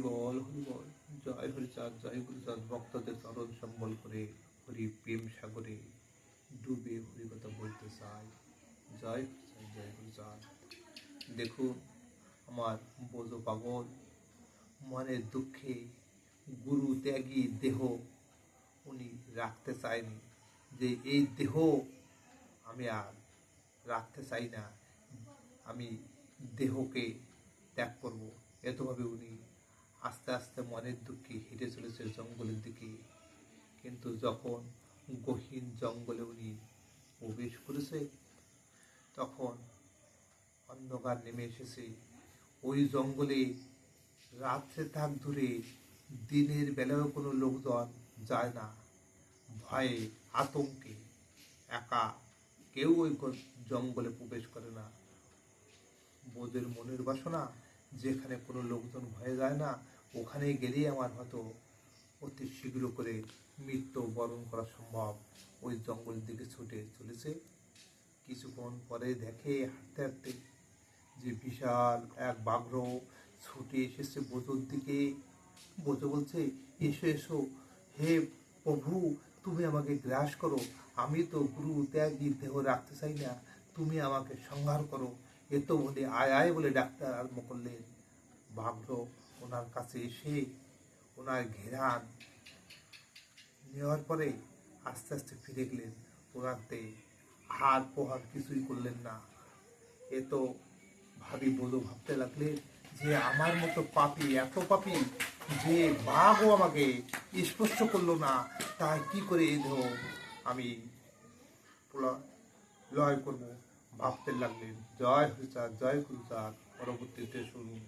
হরিবল হরিবল জয় হরিচাঁদ জয় গুরুচাঁদ ভক্তদের চরণ সম্বল করে হরি প্রেম সাগরে ডুবে হরিকথা বলতে চাই জয় হরিচাঁদ জয় গুরুচাঁদ দেখুন, আমার বোঝো পাগল মনের দুঃখে গুরু ত্যাগী দেহ উনি রাখতে চায়নি। যে এই দেহ আমি আর রাখতে চাই না, আমি দেহকে ত্যাগ করব। এতভাবে উনি আস্তে আস্তে মনের দুঃখে হেঁটে চলেছে জঙ্গলের দিকে। কিন্তু যখন গহীন জঙ্গলে উনি প্রবেশ করেছে, তখন অন্ধকার নেমে এসেছে। ওই জঙ্গলে রাত্রে থাক ধরে দিনের বেলায়ও কোনো লোকজন যায় না। ভয়ে, আতঙ্কে, একা কেউ ওই জঙ্গলে প্রবেশ করে না। বোধের মনের বাসনা, যেখানে কোনো লোকজন ভয়ে যায় না ওখানে গেলেই আমার হয়তো অতি শীঘ্র করে মৃত্যু বরণ করা সম্ভব। ওই জঙ্গলের দিকে ছুটে চলেছে। কিছুক্ষণ পরে দেখে হাঁটতে হাঁটতে যে বিশাল এক বাঘ্র ছুটে এসেছে বোঝোর দিকে। বোঝো বলছে, এসো এসো। হে প্রভু, তুমি আমাকে গ্রাস করো। আমি তো গুরু ত্যাগী, দেহ রাখতে চাই না। তুমি আমাকে সংহার করো। এ তো বলে আয় আয় বলে ডাক্তার আরম্ভ করলেন। ভাগ্র ওনার কাছে এসে ওনার ঘেরান। নেওয়ার পরে আস্তে আস্তে ফিরে গেলেন। ওনাতে হার পোহার কিছুই করলেন না। এ তো ভাবি বোধ ভাবতে লাগলেন যে আমার মতো পাপি, এত পাপি যে বাঘও আমাকে স্পর্শ করল না। তাই কি করে এই দেহ আমি লয় করব? ভাবতে লাগলেন। জয় হরিচাঁদ, জয় গুরুচাঁদ, পরবর্তীতে শুনুন।